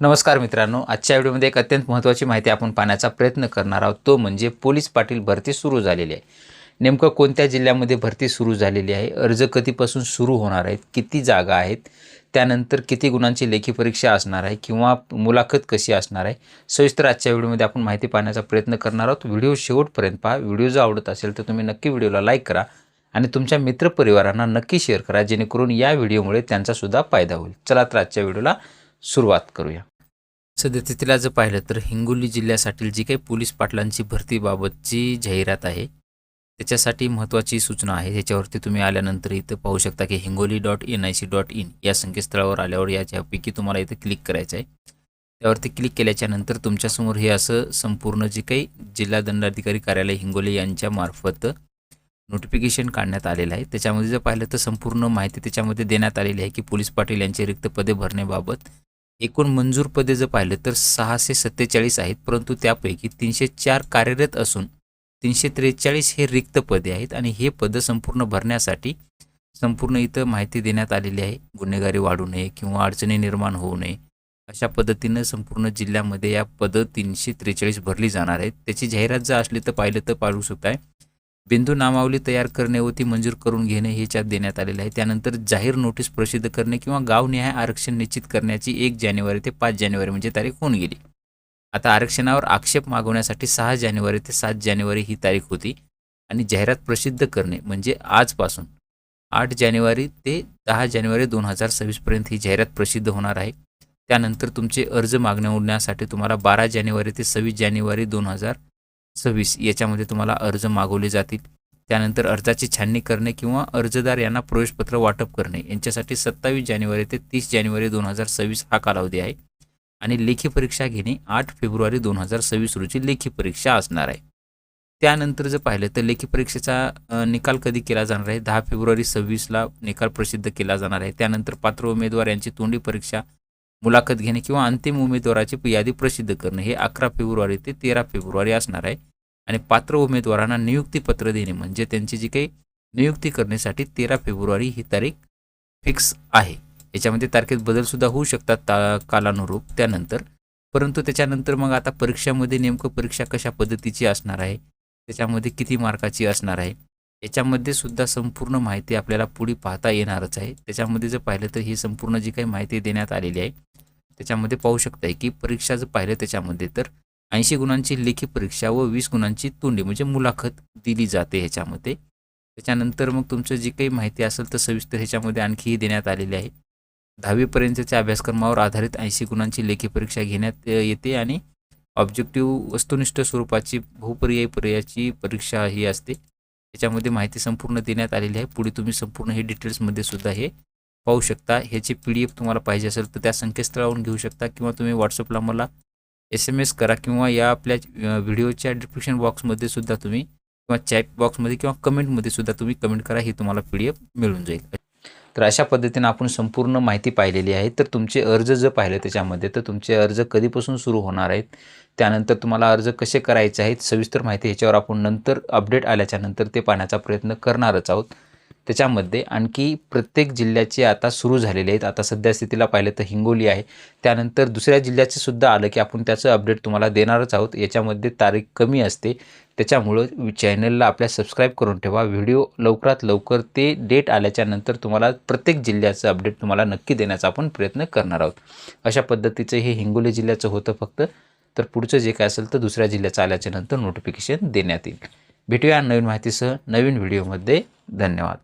नमस्कार मित्रांनो आजच्या व्हिडिओमध्ये एक अत्यंत महत्त्वाची माहिती आपण पाहण्याचा प्रयत्न करणार आहोत. तो म्हणजे पोलीस पाटील भरती सुरू झालेली आहे. नेमकं कोणत्या जिल्ह्यामध्ये भरती सुरू झालेली आहे? अर्ज कधीपासून सुरू होणार आहेत? किती जागा आहेत? त्यानंतर किती गुणांची लेखी परीक्षा असणार आहे? किंवा मुलाखत कशी असणार आहे? सविस्तर आजच्या व्हिडिओमध्ये आपण माहिती पाहण्याचा प्रयत्न करणार आहोत. व्हिडिओ शेवटपर्यंत पहा. व्हिडिओ जर आवडत असेल तर तुम्ही नक्की व्हिडिओला लाईक करा आणि तुमच्या मित्रपरिवारांना नक्की शेअर करा जेणेकरून या व्हिडिओमुळे त्यांचासुद्धा फायदा होईल. चला तर आजच्या व्हिडिओला सुरुवात करूया. सद्यस्थितीला जर पाहिलं तर हिंगोली जिल्ह्यासाठी जी काही पोलीस पाटलांची भरतीबाबतची जाहिरात आहे त्याच्यासाठी महत्त्वाची सूचना आहे. ह्याच्यावरती तुम्ही आल्यानंतर इथं पाहू शकता की Hingoli dot N I C dot in या संकेतस्थळावर आल्यावर याच्यापैकी तुम्हाला इथं क्लिक करायचं आहे त्यावरती क्लिक केल्याच्यानंतर तुमच्यासमोर हे असं संपूर्ण जे काही जिल्हा दंडाधिकारी कार्यालय हिंगोली यांच्यामार्फत नोटिफिकेशन काढण्यात आलेलं आहे. त्याच्यामध्ये जर पाहिलं तर संपूर्ण माहिती त्याच्यामध्ये देण्यात आलेली आहे की पोलीस पाटील यांचे रिक्त पदे भरण्याबाबत. एकूण मंजूर पदे जर पाहिलं तर सहाशे सत्तेचाळीस आहेत परंतु त्यापैकी तीनशे चार कार्यरत असून तीनशे त्रेचाळीस हे रिक्त पदे आहेत आणि हे पदं संपूर्ण भरण्यासाठी संपूर्ण इथं माहिती देण्यात आलेली आहे. गुन्हेगारी वाढू नये किंवा अडचणी निर्माण होऊ नये अशा पद्धतीनं संपूर्ण जिल्ह्यामध्ये या पदं तीनशे त्रेचाळीस भरली जाणार आहेत. त्याची जाहिरात जर असली तर पाहिलं तर पाहू शकताय बिंदू नामावली तयार करणे व ती मंजूर करून घेणे ह्याच्यात देण्यात आलेलं आहे. त्यानंतर जाहीर नोटीस प्रसिद्ध करणे किंवा गावनिहाय आरक्षण निश्चित करण्याची एक जानेवारी ते पाच जानेवारी म्हणजे तारीख होऊन गेली. आता आरक्षणावर आक्षेप मागवण्यासाठी सहा जानेवारी ते सात जानेवारी ही तारीख होती आणि जाहिरात प्रसिद्ध करणे म्हणजे आजपासून आठ जानेवारी ते दहा जानेवारी दोन हजार सव्वीसपर्यंत ही जाहिरात प्रसिद्ध होणार आहे. त्यानंतर तुमचे अर्ज मागण्यासाठी तुम्हाला बारा जानेवारी ते सव्वीस जानेवारी दोन हजार सव्वीस याच्यामध्ये तुम्हाला अर्ज मागवले जातील. त्यानंतर अर्जाची छाननी करणे किंवा अर्जदार यांना प्रवेशपत्र वाटप करणे. यांच्यासाठी सत्तावीस जानेवारी ते तीस जानेवारी दोन हजार सव्वीस हा कालावधी आहे. आणि लेखी परीक्षा घेणे आठ फेब्रुवारी दोन हजार सव्वीस रोजी लेखी परीक्षा असणार आहे. त्यानंतर जर पाहिलं तर लेखी परीक्षेचा निकाल कधी केला जाणार आहे? दहा फेब्रुवारी सव्वीसला निकाल प्रसिद्ध केला जाणार आहे. त्यानंतर पात्र उमेदवार यांची तोंडी परीक्षा मुलाखत घेणे किंवा अंतिम उमेदवाराची यादी प्रसिद्ध करणे हे अकरा फेब्रुवारी ते तेरा फेब्रुवारी असणार आहे. आणि पात्र उमेदवारांना नियुक्तीपत्र देणे म्हणजे त्यांची जी काही नियुक्ती करण्यासाठी तेरा फेब्रुवारी ही तारीख फिक्स आहे. याच्यामध्ये तारखेत बदलसुद्धा होऊ शकतात ता कालानुरूप त्यानंतर. परंतु त्याच्यानंतर मग आता परीक्षामध्ये नेमकं परीक्षा कशा पद्धतीची असणार आहे? त्याच्यामध्ये किती मार्काची असणार आहे? याच्यामध्ये सुद्धा संपूर्ण माहिती आपल्याला पुढे पाहता येणारच आहे. त्याच्यामध्ये जर पाहिलं तर ही संपूर्ण जी काही माहिती देण्यात आलेली आहे त्याच्यामध्ये पाहू शकताय की परीक्षा जर पाहिलं त्याच्यामध्ये तर ऐंशी गुणांची लेखी परीक्षा व वीस गुणांची तोंडी म्हणजे मुलाखत दिली जाते ह्याच्यामध्ये. त्याच्यानंतर मग तुमचं जी काही माहिती असेल तर सविस्तर ह्याच्यामध्ये आणखीही देण्यात आलेली आहे. दहावीपर्यंतच्या अभ्यासक्रमावर आधारित ऐंशी गुणांची लेखी परीक्षा घेण्यात येते आणि ऑब्जेक्टिव्ह वस्तुनिष्ठ स्वरूपाची बहुपर्यायी पर्यायाची परीक्षा ही असते. त्याच्यामध्ये माहिती संपूर्ण देण्यात आलेली आहे. पुढे तुम्ही संपूर्ण हे डिटेल्समध्ये सुद्धा हे पाहू शकता. ह्याची पी डी एफ तुम्हाला पाहिजे असेल तर त्या संकेतस्थळावरून घेऊ शकता किंवा तुम्ही व्हॉट्सअपला मला एस एम एस करा किंवा या आपल्या व्हिडिओच्या डिस्क्रिप्शन बॉक्समध्ये सुद्धा तुम्ही किंवा चॅट बॉक्समध्ये किंवा कमेंटमध्ये सुद्धा तुम्ही कमेंट करा ही तुम्हाला पी डी एफ मिळून जाईल. तर अशा पद्धतीनं आपण संपूर्ण माहिती पाहिलेली आहे. तर तुमचे अर्ज जर पाहिले त्याच्यामध्ये तर तुमचे अर्ज कधीपासून सुरू होणार आहेत? त्यानंतर तुम्हाला अर्ज कसे करायचे आहेत? सविस्तर माहिती ह्याच्यावर आपण नंतर अपडेट आल्याच्यानंतर ते पाहण्याचा प्रयत्न करणारच आहोत. त्याच्यामध्ये आणखी प्रत्येक जिल्ह्याचे आता सुरू झालेले आहेत. आता सध्या स्थितीला पाहिलं तर हिंगोली आहे. त्यानंतर दुसऱ्या जिल्ह्याचे सुद्धा आलं की आपण त्याचं अपडेट तुम्हाला देणारच आहोत. याच्यामध्ये तारीख कमी असते. त्याच्यामुळं चॅनलला आपल्या सबस्क्राईब करून ठेवा. व्हिडिओ लवकरात लवकर ते डेट आल्याच्यानंतर तुम्हाला प्रत्येक जिल्ह्याचं अपडेट तुम्हाला नक्की देण्याचा आपण प्रयत्न करणार आहोत. अशा पद्धतीचं हे हिंगोली जिल्ह्याचं होतं फक्त. तर पुढचं जे काय असेल तर दुसऱ्या जिल्ह्याचं आल्याच्यानंतर नोटिफिकेशन देण्यात येईल. भेटूया नवीन माहितीसह नवीन व्हिडिओमध्ये धन्यवाद.